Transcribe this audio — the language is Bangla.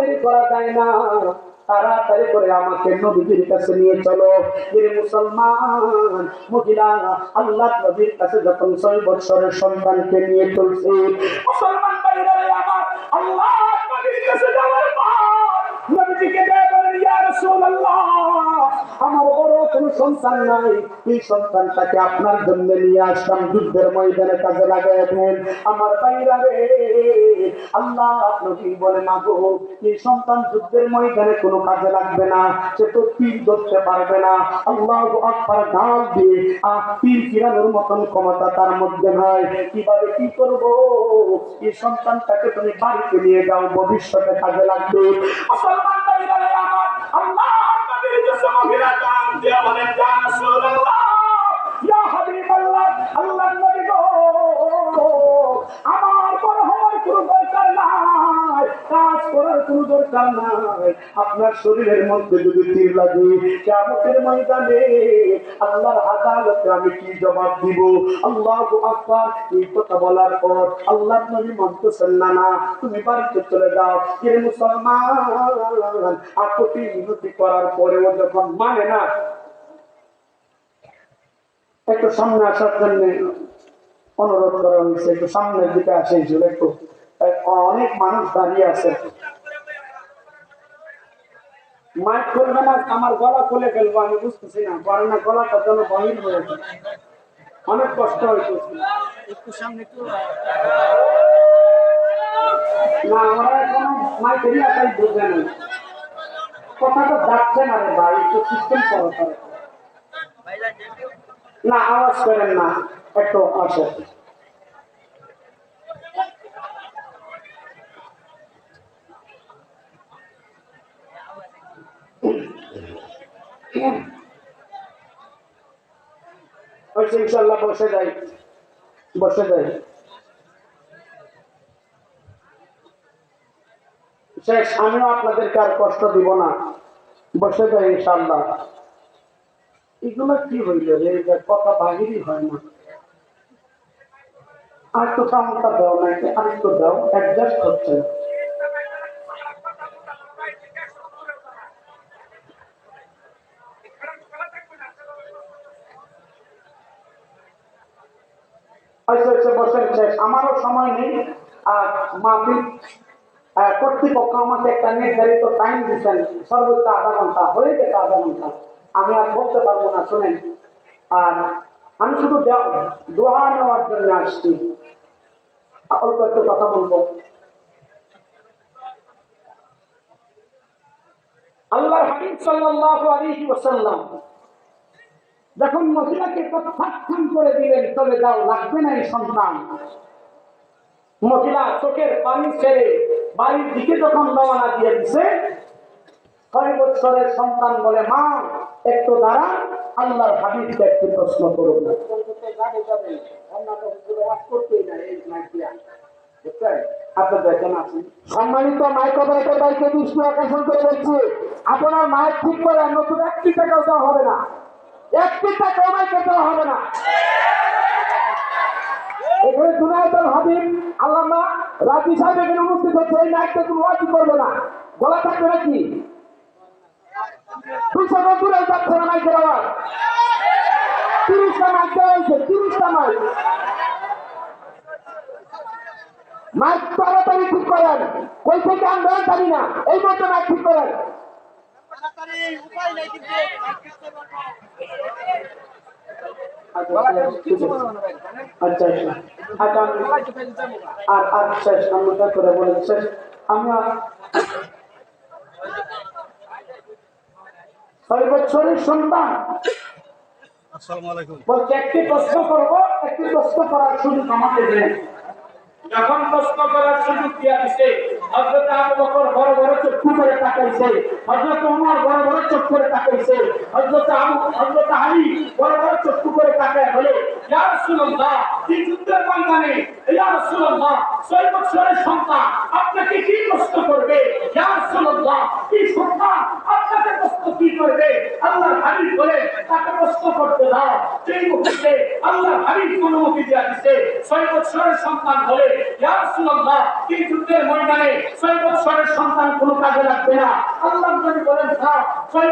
দেরি করা যায় না। তাড়াতাড়ি করে আমাকে নবীজির কাছে নিয়ে চলো। যিনি মুসলমান, মহিলা আল্লাহ নবীর কাছে যখন ছয় বছরের সন্তানকে নিয়ে চলছে, মুসলমান বাইরে আমার আল্লাহ নবীর কাছে যাওয়ার পর নবীজিকে সন্তান নাই। এই সন্তানটাকে আপনার জন্য নিয়ে আসলাম। যুদ্ধের ময়দানে কাজে লাগাই দেন আমার বাইরা রে, আল্লাহ নবী বলে না গো, এই সন্তান যুদ্ধের ময়দানে কোনো কাজে লাগবে না। সে তো তীর ধরতে পারবে না। আল্লাহ আকবার ঢাল দিয়ে, আহ, তীর কিরানোর মতন ক্ষমতা তার মধ্যে নাই। কীভাবে কি করব? এই সন্তানটাকে তুমি বাড়িতে নিয়ে যাও। ভবিষ্যতে কাজে লাগবে। করার কোনো দরকার নাই। আপনার শরীরের মধ্যে যদি তীর লাগে, কিয়ামতের ময়দানে আল্লাহর আদালতে আমি কি জবাব দিব? আল্লাহু আকবার। এই কথা বলার পর আল্লাহর নবী মানতেছেন, না না, তুমি বাড়িতে চলে যাও। কে মুসলমান বিনতি করার পরেও যখন মানে না, একটু সামনে আসার জন্য অনুরোধ করা হয়েছে, একটু সামনের দিকে আসে একটু। অনেক মানুষ দাঁড়িয়ে আছে। মাইক খুলবে না আমার গলা খুলে ফেলব আমি বুঝতেছি না পারে না গলাটা যেন বাহির হয়ে যায়। অনেক কষ্ট হইতেছে না আমরা এখন মাইকের একাই বুঝে নেই। কথাটা যাচ্ছে না রে ভাই একটু সিস্টেম করো করে না আওয়াজ করেন না একটু আসে ইনশাল্লাহ বসে যাই। বসে যাই। শেষ, আমিও আপনাদেরকে আর কষ্ট দিব না। বসে যাই ইনশাল্লাহ এগুলো কি হইল রে? কথা বাহিরই হয় না। আর তো সাউন্ডটা দাও, নাকি আর একটু দাও অ্যাডজাস্ট হচ্ছে না। আচ্ছা আচ্ছা বসেন শেষ। আমারও সময় নেই। আর মাহফিল কর্তৃপক্ষ আমাকে একটা নির্ধারিত টাইম দিচ্ছেন সর্বোচ্চ আধা ঘণ্টা। হয়ে গেছে আধা ঘণ্টা। আমি আর বলতে পারব না, শোনেন। আর আমি শুধু দোয়া নেওয়ার জন্য আসছি। অল্প একটু কথা বলব। আল্লাহর হাবিব সাল্লাল্লাহু আলাইহি ওয়াসাল্লাম যখন মহিলাকে প্রত্যাখ্যান করে দিলেন, তবে যাও লাগবে না এই সন্তান। মহিলা চোখের পানি ছেড়ে বাড়ির দিকে যখন রওনা দিয়ে দিছে, ছয় বছরের সন্তান বলে, মা, একটু দাঁড়া, আল্লাহর হাবিবকে একটু প্রশ্ন করুন সম্মানিত আপনার মাইক ঠিক করে নতুন একটি টাকাও দেওয়া হবে না। একটি মাইকে দেওয়া হবে না। এখানে জুনায়দুল হাবিব আল্লামা রাজি সাহেব এখানে উপস্থিত হচ্ছে, এই মাইকটা কোনো ওয়াজি করবে না। বলা থাকবে নাকি? দুশো দূরে যাচ্ছে না মাইকের আওয়াজ। তিরিশটা মাইক দেওয়া হয়েছে, তিরিশটা মাইক। মাইক তাড়াতাড়ি ঠিক করেন। কই থেকে আনবেন জানি না, এই মতো মাইক ঠিক করেন। একটি প্রশ্ন করব একটি প্রশ্ন করার সুযোগ আমাকে দেন। যখন প্রশ্ন করার সুযোগ দিয়া দিছে, হযরত আবু বকর বড় বড় চক্ষু করে তাকাইছে, হযরত ওমর বড় বড় চক্ষু করে তাকাইছে, হযরত আবু, হযরত আলী বড় বড় চক্ষু করে তাকায় বলে, ইয়া রাসূলুল্লাহ এই যুদ্ধের ময়দানে? ইয়া রাসূলুল্লাহ, ছয় বছরের সন্তান, আপনাকে কি কষ্ট করবে? সন্তান তাকে প্রশ্ন করতে দাও। সেই মুহূর্তে আল্লাহর হাবিব অনুমতি সন্তান হলে, ইয়া এই যুদ্ধের ময়দানে ছয় বছরের সন্তান কোনো কাজে লাগবে না। আল্লাহ বলেন, থাক, ছয়